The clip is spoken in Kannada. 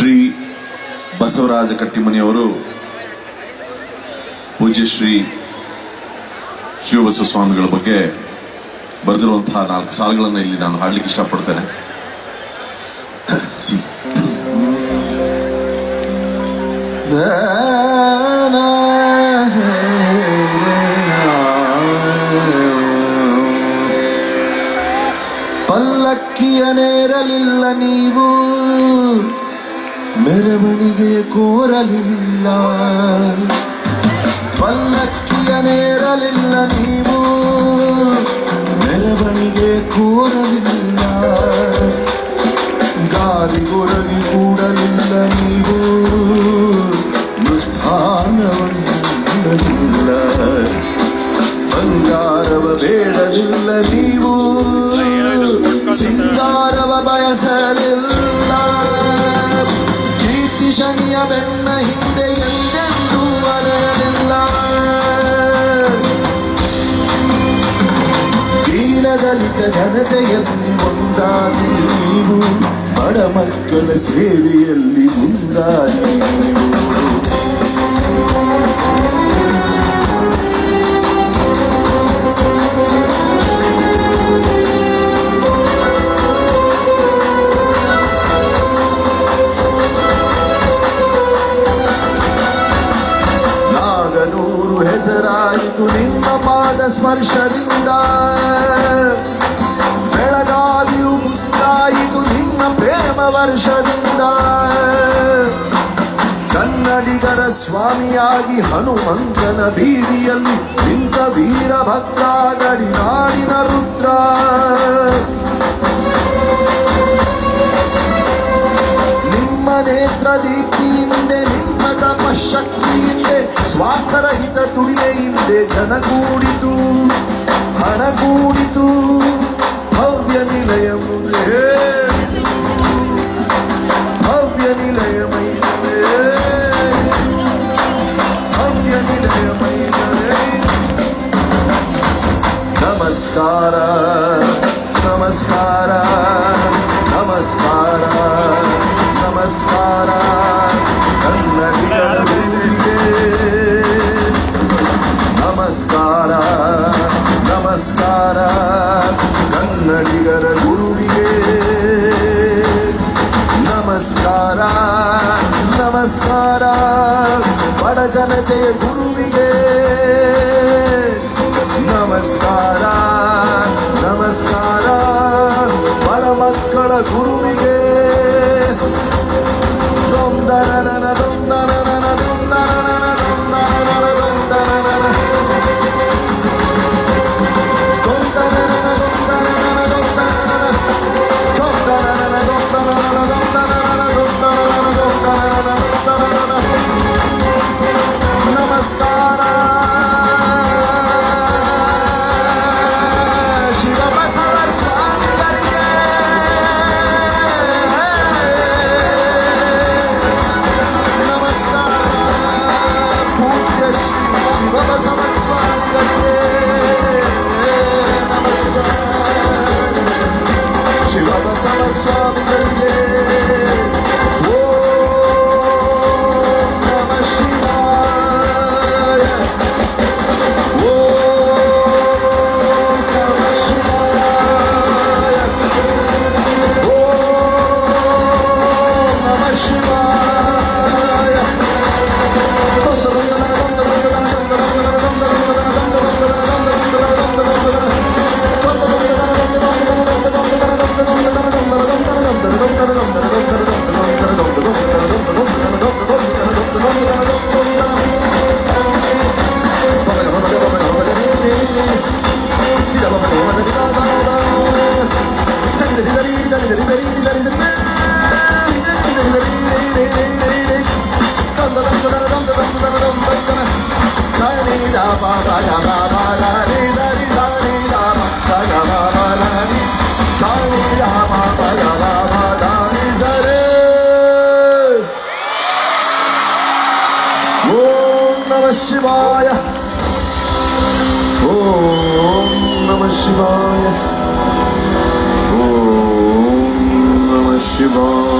ಶ್ರೀ ಬಸವರಾಜ ಕಟ್ಟಿಮನಿಯವರು, ಪೂಜ್ಯ ಶ್ರೀ ಶಿವಬಸವ ಸ್ವಾಮಿಗಳ ಬಗ್ಗೆ ಬರೆದಿರುವಂತಹ ನಾಲ್ಕು ಸಾಲುಗಳನ್ನು ಇಲ್ಲಿ ನಾನು ಹಾಡ್ಲಿಕ್ಕೆ ಇಷ್ಟಪಡ್ತೇನೆ. ಪಲ್ಲಕ್ಕಿಯ ನೇರಲಿಲ್ಲ ನೀವು. ಮೆರವಣಿಗೆ ಕೋರಲಿಲ್ಲ. ಪಲ್ಲಕ್ಕಿಯ ನೇರಲಿಲ್ಲ ನೀವು. ಮೆರವಣಿಗೆ ಕೋರಲಿಲ್ಲ. ಗಾದಿ ಕೊರಗಿ ಕೂಡಲಿಲ್ಲ ನೀವು. ನುಷ್ಠಾನವನ್ನು ಬಂಗಾರವ ಬೇಡಲಿಲ್ಲ ನೀವು. ಸಿಂಗಾರವ ಬಯಸಲಿಲ್ಲ. ಕೀರ್ತಿ ಶನಿಯ ಬೆನ್ನ ಹಿಂದೆ ಎಂದೆಂದೂ ಅಲೆಯಲಿಲ್ಲ. ದೀನದಲಿತ ಜನತೆಯಲ್ಲಿ ಒಂದಾಗಿ ನೀವು ಬಡ ಮಕ್ಕಳ ಸೇವೆಯಲ್ಲಿ ಮುಂದಾಗಿ ಹೆಸರಾಯಿತು ನಿಮ್ಮ ಪಾದ ಸ್ಪರ್ಶದಿಂದ. ಬೆಳಗಾವಿಯು ಮುಸ್ತಾಯಿತು ನಿಮ್ಮ ಪ್ರೇಮ ವರ್ಷದಿಂದ. ಕನ್ನಡಿಗರ ಸ್ವಾಮಿಯಾಗಿ ಹನುಮಂತನ ಬೀದಿಯಲ್ಲಿ ನಿಂತ ವೀರಭದ್ರ ಗಡಿನಾಡಿನ ರುದ್ರ. ನಿಮ್ಮ ನೇತ್ರ ದೀಪ್ತಿಯಿಂದೆ ನಿಮ್ಮ ಸ್ವಾರ್ಥರಹಿತ ಹಿಂದೆ ಜನ ಕೂಡಿತು, ಹಣ ಕೂಡಿತು, ಭವ್ಯ ನಿಲಯ ಭವ್ಯ ನಿಲಯಮೈ ಭವ್ಯ ನಿಲಯಮೈ ನಮಸ್ಕಾರ ನಮಸ್ಕಾರ ನಮಸ್ಕಾರ ನಮಸ್ಕಾರ. ಕನ್ನಡಿಗರ ನಮಸ್ಕಾರ ನಮಸ್ಕಾರ ಬಡ ಜನತೆಯ ಗುರುವಿಗೆ शिवाय ॐ नमः शिवाय Oh.